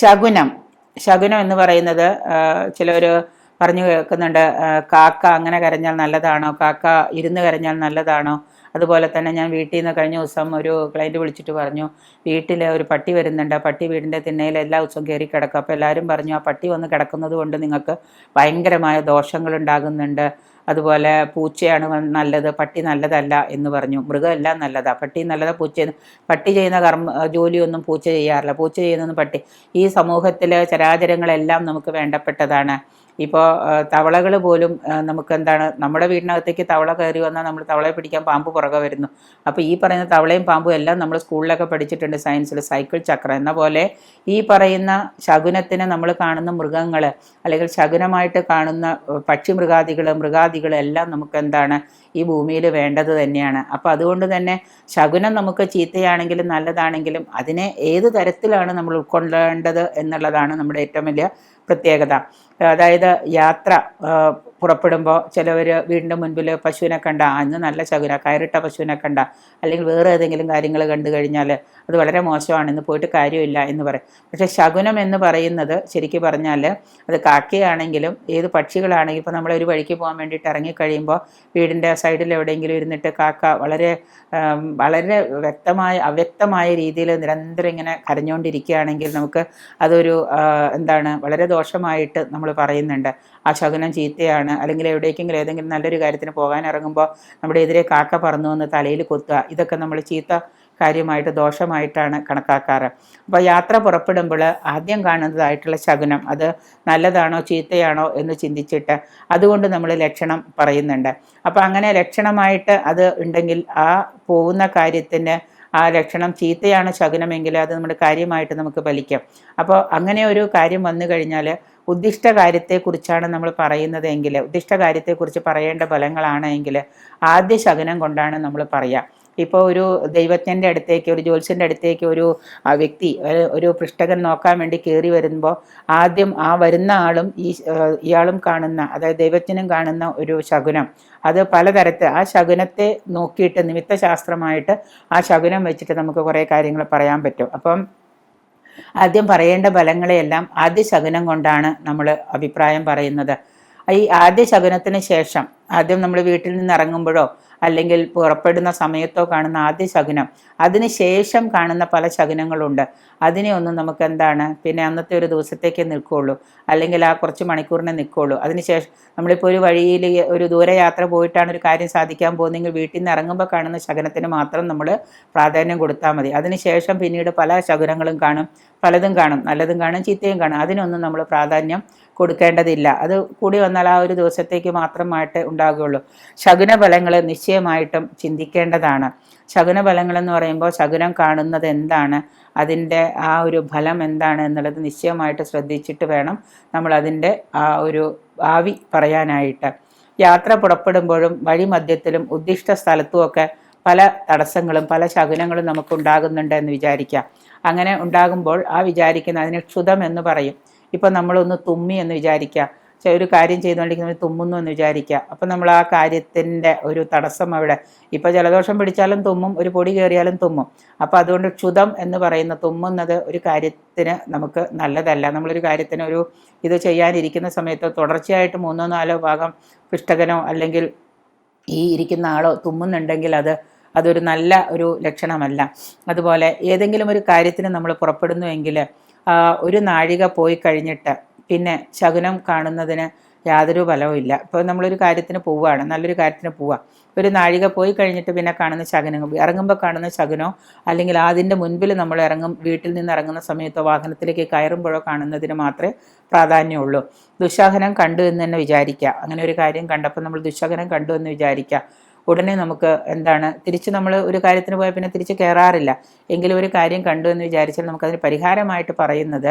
ശകുനം. ശകുനം എന്ന് പറയുന്നത് ചിലർ പറഞ്ഞു കേൾക്കുന്നുണ്ട് കാക്ക അങ്ങനെ കരഞ്ഞാൽ നല്ലതാണോ കാക്ക ഇരുന്ന് കരഞ്ഞാൽ നല്ലതാണോ? അതുപോലെ തന്നെ ഞാൻ വീട്ടിൽ നിന്ന് കഴിഞ്ഞ ദിവസം ഒരു ക്ലയന്റ് വിളിച്ചിട്ട് പറഞ്ഞു വീട്ടിൽ ഒരു പട്ടി വരുന്നുണ്ട് ആ പട്ടി വീടിന്റെ തിണ്ണയിൽ എല്ലാ ദിവസവും കയറി കിടക്കും. അപ്പോൾ എല്ലാവരും പറഞ്ഞു ആ പട്ടി വന്ന് കിടക്കുന്നത് കൊണ്ട് നിങ്ങൾക്ക് ഭയങ്കരമായ ദോഷങ്ങൾ ഉണ്ടാകുന്നുണ്ട്. അതുപോലെ പൂച്ചയാണ് നല്ലത് പട്ടി നല്ലതല്ല എന്ന് പറഞ്ഞു. മൃഗമെല്ലാം നല്ലതാ. പട്ടി നല്ലതാ പൂച്ച പട്ടി ചെയ്യുന്ന കർമ്മ ജോലിയൊന്നും പൂച്ച ചെയ്യാറില്ല. പൂച്ച ചെയ്യുന്നൊന്നും പട്ടി. ഈ സമൂഹത്തിലെ ചരാചരങ്ങളെല്ലാം നമുക്ക് വേണ്ടപ്പെട്ടതാണ്. ഇപ്പോൾ തവളകൾ പോലും നമുക്ക് എന്താണ് നമ്മുടെ വീടിനകത്തേക്ക് തവള കയറി വന്നാൽ നമ്മൾ തവളയെ പിടിക്കാൻ പാമ്പ് പുറകെ വരുന്നു. അപ്പോൾ ഈ പറയുന്ന തവളയും പാമ്പും എല്ലാം നമ്മൾ സ്കൂളിലൊക്കെ പഠിച്ചിട്ടുണ്ട് സയൻസിൽ സൈക്കിൾ ചക്രം എന്ന പോലെ ഈ പറയുന്ന ശകുനത്തിന് നമ്മൾ കാണുന്ന മൃഗങ്ങൾ അല്ലെങ്കിൽ ശകുനമായിട്ട് കാണുന്ന പക്ഷി മൃഗാദികൾ മൃഗാദികൾ എല്ലാം നമുക്ക് എന്താണ് ഈ ഭൂമിയിൽ വേണ്ടത് തന്നെയാണ്. അപ്പോൾ അതുകൊണ്ട് തന്നെ ശകുനം നമുക്ക് ചീത്തയാണെങ്കിലും നല്ലതാണെങ്കിലും അതിനെ ഏത് തരത്തിലാണ് നമ്മൾ ഉൾക്കൊള്ളേണ്ടത് എന്നുള്ളതാണ് നമ്മുടെ ഏറ്റവും വലിയ പ്രത്യേകത. അതായത് യാത്ര പുറപ്പെടുമ്പോൾ ചിലവർ വീടിന്റെ മുൻപിൽ പശുവിനെ കണ്ട അന്ന് നല്ല ശകുന കയറിട്ട പശുവിനെ കണ്ട. അല്ലെങ്കിൽ വേറെ ഏതെങ്കിലും കാര്യങ്ങൾ കണ്ടു കഴിഞ്ഞാൽ അത് വളരെ മോശമാണ് ഇന്ന് പോയിട്ട് കാര്യമില്ല എന്ന് പറയും. പക്ഷേ ശകുനം എന്ന് പറയുന്നത് ശരിക്കും പറഞ്ഞാൽ അത് കാക്കയാണെങ്കിലും ഏത് പക്ഷികളാണെങ്കിലും ഇപ്പോൾ നമ്മൾ ഒരു വഴിക്ക് പോകാൻ വേണ്ടിയിട്ട് ഇറങ്ങിക്കഴിയുമ്പോൾ വീടിന്റെ സൈഡിൽ എവിടെയെങ്കിലും ഇരുന്നിട്ട് കാക്ക വളരെ വളരെ വ്യക്തമായ അവ്യക്തമായ രീതിയിൽ നിരന്തരം ഇങ്ങനെ കരഞ്ഞുകൊണ്ടിരിക്കുകയാണെങ്കിൽ നമുക്ക് അതൊരു എന്താണ് വളരെ ദോഷമായിട്ട് നമ്മൾ പറയുന്നുണ്ട്. ആ ശകുനം ചീത്തയാണ്. അല്ലെങ്കിൽ എവിടേക്കെങ്കിലും ഏതെങ്കിലും നല്ലൊരു കാര്യത്തിന് പോകാൻ ഇറങ്ങുമ്പോൾ നമ്മുടെ എതിരെ കാക്ക പറന്നു വന്ന് തലയിൽ കൊത്തുക. ഇതൊക്കെ നമ്മൾ ചീത്ത കാര്യമായിട്ട് ദോഷമായിട്ടാണ് കണക്കാക്കാറ്. അപ്പോൾ യാത്ര പുറപ്പെടുമ്പോൾ ആദ്യം കാണുന്നതായിട്ടുള്ള ശകുനം അത് നല്ലതാണോ ചീത്തയാണോ എന്ന് ചിന്തിച്ചിട്ട് അതുകൊണ്ട് നമ്മൾ ലക്ഷണം പറയുന്നുണ്ട്. അപ്പോൾ അങ്ങനെ ലക്ഷണമായിട്ട് അത് ഉണ്ടെങ്കിൽ ആ പോകുന്ന കാര്യത്തിന് ആ ലക്ഷണം ചീത്തയാണ് ശകുനമെങ്കിൽ അത് നമ്മുടെ കാര്യമായിട്ട് നമുക്ക് ഫലിക്കാം. അപ്പോൾ അങ്ങനെ ഒരു കാര്യം വന്നു കഴിഞ്ഞാൽ ഉദ്ദിഷ്ട കാര്യത്തെക്കുറിച്ചാണ് നമ്മൾ പറയുന്നത് എങ്കിൽ ഉദ്ദിഷ്ട കാര്യത്തെക്കുറിച്ച് പറയേണ്ട ഫലങ്ങളാണ് എങ്കിൽ ആദ്യ ശകുനം കൊണ്ടാണ് നമ്മൾ പറയുക ഇപ്പോൾ ഒരു ദൈവജ്ഞന്റെ അടുത്തേക്ക് ഒരു ജ്യോത്സ്യന്റെ അടുത്തേക്ക് ഒരു വ്യക്തി ഒരു- പൃഷ്ടകൻ നോക്കാൻ വേണ്ടി കയറി വരുമ്പോൾ ആദ്യം ആ വരുന്ന ആളും ഈ ഇയാളും കാണുന്ന അതായത് ദൈവജ്ഞനും കാണുന്ന ഒരു ശകുനം. അത് പലതരത്തിൽ ആ ശകുനത്തെ നോക്കിയിട്ട് നിമിത്തശാസ്ത്രമായിട്ട് ആ ശകുനം വെച്ചിട്ട് നമുക്ക് കുറേ കാര്യങ്ങൾ പറയാൻ പറ്റും. അപ്പം ആദ്യം പറയേണ്ട ഫലങ്ങളെയെല്ലാം ആദ്യ ശകുനം കൊണ്ടാണ് നമ്മൾ അഭിപ്രായം പറയുന്നത്. ഈ ആദ്യ ശകുനത്തിന് ശേഷം ആദ്യം നമ്മൾ വീട്ടിൽ നിന്ന് ഇറങ്ങുമ്പോഴോ അല്ലെങ്കിൽ പുറപ്പെടുന്ന സമയത്തോ കാണുന്ന ആദ്യ ശകുനം. അതിന് ശേഷം കാണുന്ന പല ശകുനങ്ങളുണ്ട്. അതിനെ ഒന്നും നമുക്ക് എന്താണ് പിന്നെ അന്നത്തെ ഒരു ദിവസത്തേക്ക് നിൽക്കുകയുള്ളൂ അല്ലെങ്കിൽ ആ കുറച്ച് മണിക്കൂറിനെ നിൽക്കുകയുള്ളൂ അതിനുശേഷം നമ്മളിപ്പോൾ ഒരു വഴിയിൽ ഒരു ദൂരയാത്ര പോയിട്ടാണ് ഒരു കാര്യം സാധിക്കാൻ പോകുന്നതെങ്കിൽ വീട്ടിൽ നിന്ന് ഇറങ്ങുമ്പോൾ കാണുന്ന ശകനത്തിന് മാത്രം നമ്മൾ പ്രാധാന്യം കൊടുത്താൽ മതി. അതിനുശേഷം പിന്നീട് പല ശകുനങ്ങളും കാണും. പലതും കാണും. നല്ലതും കാണും ചീത്തയും കാണും. അതിനൊന്നും നമ്മൾ പ്രാധാന്യം കൊടുക്കേണ്ടതില്ല. അത് കൂടി വന്നാൽ ആ ഒരു ദിവസത്തേക്ക് മാത്രമായിട്ട് ഉണ്ടാകുകയുള്ളൂ. ശകുന ഫലങ്ങൾ നിശ്ചയമായിട്ടും ചിന്തിക്കേണ്ടതാണ്. ശകുന ഫലങ്ങൾ എന്ന് പറയുമ്പോൾ ശകുനം കാണുന്നത് എന്താണ്? അതിന്റെ ആ ഒരു ഫലം എന്താണ് എന്നുള്ളത് നിശ്ചയമായിട്ട് ശ്രദ്ധിച്ചിട്ട് വേണം നമ്മൾ അതിന്റെ ആ ഒരു ഭാവി പറയാനായിട്ട്. യാത്ര പുറപ്പെടുമ്പോഴും വഴിമധ്യത്തിലും ഉദ്ദിഷ്ട സ്ഥലത്തുമൊക്കെ പല തടസ്സങ്ങളും പല ശകുനങ്ങളും നമുക്ക് ഉണ്ടാകുന്നുണ്ട് എന്ന് വിചാരിക്കാം. അങ്ങനെ ഉണ്ടാകുമ്പോൾ ആ വിചാരിക്കുന്ന അതിന് ക്ഷുതം എന്ന് പറയും. ഇപ്പം നമ്മളൊന്ന് തുമ്മി എന്ന് വിചാരിക്കുക ഒരു കാര്യം ചെയ്തുകൊണ്ടിരിക്കുന്ന തുമ്മുന്നു എന്ന് വിചാരിക്കുക അപ്പം നമ്മൾ ആ കാര്യത്തിന്റെ ഒരു തടസ്സം അവിടെ. ഇപ്പോൾ ജലദോഷം പിടിച്ചാലും തുമ്മും ഒരു പൊടി കയറിയാലും തുമ്മും. അപ്പോൾ അതുകൊണ്ട് ക്ഷുതം എന്ന് പറയുന്ന തുമ്മുന്നത് ഒരു കാര്യത്തിന് നമുക്ക് നല്ലതല്ല. നമ്മളൊരു കാര്യത്തിന് ഒരു ഇത് ചെയ്യാനിരിക്കുന്ന സമയത്ത് തുടർച്ചയായിട്ട് മൂന്നോ നാലോ ഭാഗം പിഷ്ടകനോ അല്ലെങ്കിൽ ഈ ഇരിക്കുന്ന ആളോ തുമ്മുന്നുണ്ടെങ്കിൽ അത് അതൊരു നല്ല ഒരു ലക്ഷണമല്ല. അതുപോലെ ഏതെങ്കിലും ഒരു കാര്യത്തിന് നമ്മൾ പുറപ്പെടുന്നുവെങ്കിൽ ഒരു നാഴിക പോയി കഴിഞ്ഞിട്ട് പിന്നെ ശകുനം കാണുന്നതിന് യാതൊരു ഫലവും ഇല്ല. ഇപ്പോൾ നമ്മളൊരു കാര്യത്തിന് പോവുകയാണ് നല്ലൊരു കാര്യത്തിന് പോവുക. ഒരു നാഴിക പോയി കഴിഞ്ഞിട്ട് പിന്നെ കാണുന്ന ശകുനം ഇറങ്ങുമ്പോൾ കാണുന്ന ശകുനോ അല്ലെങ്കിൽ അതിന്റെ മുൻപിൽ നമ്മൾ ഇറങ്ങും വീട്ടിൽ നിന്ന് ഇറങ്ങുന്ന സമയത്തോ വാഹനത്തിലേക്ക് കയറുമ്പോഴോ കാണുന്നതിന് മാത്രമേ പ്രാധാന്യമുള്ളൂ. ദുശാഹനം കണ്ടു എന്ന് തന്നെ വിചാരിക്കുക. അങ്ങനെ ഒരു കാര്യം കണ്ടപ്പോൾ നമ്മൾ ദുശാഹനം കണ്ടു എന്ന് വിചാരിക്കുക. ഉടനെ നമുക്ക് എന്താണ് തിരിച്ച് നമ്മൾ ഒരു കാര്യത്തിന് പോയാൽ പിന്നെ തിരിച്ച് കയറാറില്ല എങ്കിലും ഒരു കാര്യം കണ്ടു എന്ന് വിചാരിച്ചാൽ നമുക്കതിന് പരിഹാരമായിട്ട് പറയുന്നത്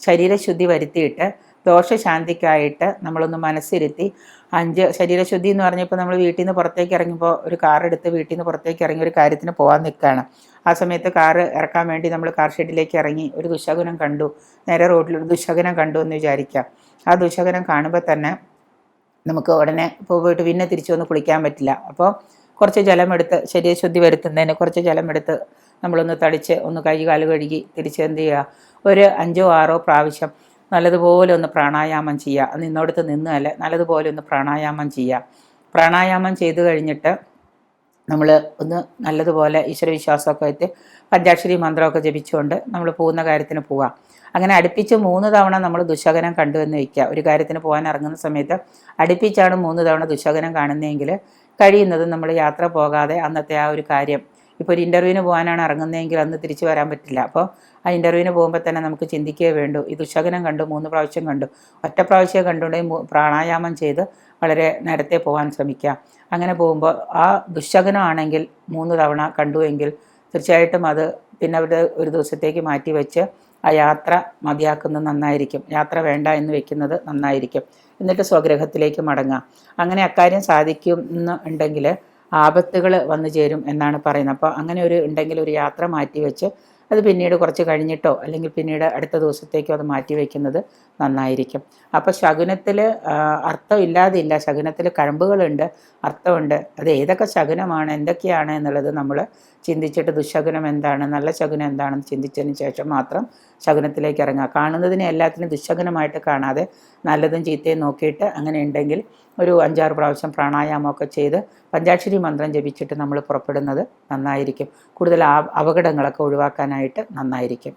ശരീരശുദ്ധി വരുത്തിയിട്ട് ദോഷശാന്തിക്കായിട്ട് നമ്മളൊന്ന് മനസ്സിരുത്തി അഞ്ച് ശരീരശുദ്ധി എന്ന് പറഞ്ഞപ്പോൾ നമ്മൾ വീട്ടിൽ നിന്ന് പുറത്തേക്ക് ഇറങ്ങുമ്പോൾ ഒരു കാർ എടുത്ത് വീട്ടിൽ നിന്ന് പുറത്തേക്ക് ഇറങ്ങി ഒരു കാര്യത്തിന് പോകാൻ നിൽക്കുകയാണ് ആ സമയത്ത് കാർ ഇറക്കാൻ വേണ്ടി നമ്മൾ കാർ ഷെഡിലേക്ക് ഇറങ്ങി ഒരു ദുശകുനം കണ്ടു. നേരെ റോഡിൽ ഒരു ദുശകുനം കണ്ടു എന്ന് വിചാരിക്കാം. ആ ദുശകുനം കാണുമ്പോൾ തന്നെ നമുക്ക് ഉടനെ പോയിട്ട് പിന്നെ തിരിച്ചു വന്ന് കുളിക്കാൻ പറ്റില്ല. അപ്പോൾ കുറച്ച് ജലമെടുത്ത് ശരീരശുദ്ധി വരുത്തുന്നതിന് കുറച്ച് ജലമെടുത്ത് നമ്മളൊന്ന് തടിച്ച് ഒന്ന് കൈ കാൽ കഴുകി തിരിച്ച് എന്ത് ചെയ്യുക? ഒരു അഞ്ചോ ആറോ പ്രാവശ്യം നല്ലതുപോലെ ഒന്ന് പ്രാണായാമം ചെയ്യുക. നിന്നോടത്ത് നിന്നല്ല നല്ലതുപോലെ ഒന്ന് പ്രാണായാമം ചെയ്യുക. പ്രാണായാമം ചെയ്തു കഴിഞ്ഞിട്ട് നമ്മൾ ഒന്ന് നല്ലതുപോലെ ഈശ്വരവിശ്വാസമൊക്കെ എത്തി പഞ്ചാക്ഷരി മന്ത്രമൊക്കെ ജപിച്ചുകൊണ്ട് നമ്മൾ പോകുന്ന കാര്യത്തിന് പോവാം. അങ്ങനെ അടുപ്പിച്ച് മൂന്ന് തവണ നമ്മൾ ദുശകനം കണ്ടു എന്ന് വയ്ക്കുക ഒരു കാര്യത്തിന് പോകാൻ ഇറങ്ങുന്ന സമയത്ത് അടുപ്പിച്ചാണ് മൂന്ന് തവണ ദുശകനം കാണുന്നതെങ്കിൽ കഴിയുന്നത് നമ്മൾ യാത്ര പോകാതെ അന്നത്തെ ആ ഒരു കാര്യം ഇപ്പോൾ ഒരു ഇന്റർവ്യൂവിന് പോകാനാണ് ഇറങ്ങുന്നതെങ്കിൽ അന്ന് തിരിച്ചു വരാൻ പറ്റില്ല. അപ്പോൾ ആ ഇന്റർവ്യൂവിന് പോകുമ്പോൾ തന്നെ നമുക്ക് ചിന്തിക്കുകയേ വേണ്ടു. ഈ ദുശകനം കണ്ടു മൂന്ന് പ്രാവശ്യം കണ്ടു. ഒറ്റ പ്രാവശ്യം കണ്ടുകൊണ്ടെങ്കിൽ പ്രാണായാമം ചെയ്ത് വളരെ നേരത്തെ പോകാൻ ശ്രമിക്കുക അങ്ങനെ പോകുമ്പോൾ ആ ദുശകനമാണെങ്കിൽ മൂന്ന് തവണ കണ്ടുവെങ്കിൽ തീർച്ചയായിട്ടും അത് പിന്നെ അവരുടെ ഒരു ദിവസത്തേക്ക് മാറ്റി വെച്ച് ആ യാത്ര മതിയാക്കുന്നത് നന്നായിരിക്കും. യാത്ര വേണ്ട എന്ന് വെക്കുന്നത് നന്നായിരിക്കും. എന്നിട്ട് സ്വഗ്രഹത്തിലേക്ക് മടങ്ങാം. അങ്ങനെ അക്കാര്യം സാധിക്കും എന്ന് ഉണ്ടെങ്കിൽ ആപത്തുകൾ വന്നു ചേരും എന്നാണ് പറയുന്നത്. അപ്പോൾ അങ്ങനെ ഒരു ഉണ്ടെങ്കിൽ ഒരു യാത്ര മാറ്റി വെച്ച് അത് പിന്നീട് കുറച്ച് കഴിഞ്ഞിട്ടോ അല്ലെങ്കിൽ പിന്നീട് അടുത്ത ദിവസത്തേക്കോ അത് മാറ്റി വയ്ക്കുന്നത് നന്നായിരിക്കും. അപ്പോൾ ശകുനത്തിൽ അർത്ഥം ഇല്ലാതില്ല. ശകുനത്തിൽ കഴമ്പുകളുണ്ട് അർത്ഥമുണ്ട്. അത് ഏതൊക്കെ ശകുനമാണ് എന്തൊക്കെയാണ് എന്നുള്ളത് നമ്മൾ ചിന്തിച്ചിട്ട് ദുശകുനം എന്താണ് നല്ല ശകുനം എന്താണെന്ന് ചിന്തിച്ചതിന് ശേഷം മാത്രം ശകുനത്തിലേക്ക് ഇറങ്ങുക. കാണുന്നതിനെ എല്ലാത്തിനും ദുശകുനമായിട്ട് കാണാതെ നല്ലതും ചീത്തയും നോക്കിയിട്ട് അങ്ങനെ ഉണ്ടെങ്കിൽ ഒരു അഞ്ചാറ് പ്രാവശ്യം പ്രാണായാമമൊക്കെ ചെയ്ത് പഞ്ചാക്ഷരി മന്ത്രം ജപിച്ചിട്ട് നമ്മൾ പുറപ്പെടുന്നത് നന്നായിരിക്കും. കൂടുതൽ അപകടങ്ങളൊക്കെ ഒഴിവാക്കാനായിട്ട് നന്നായിരിക്കും.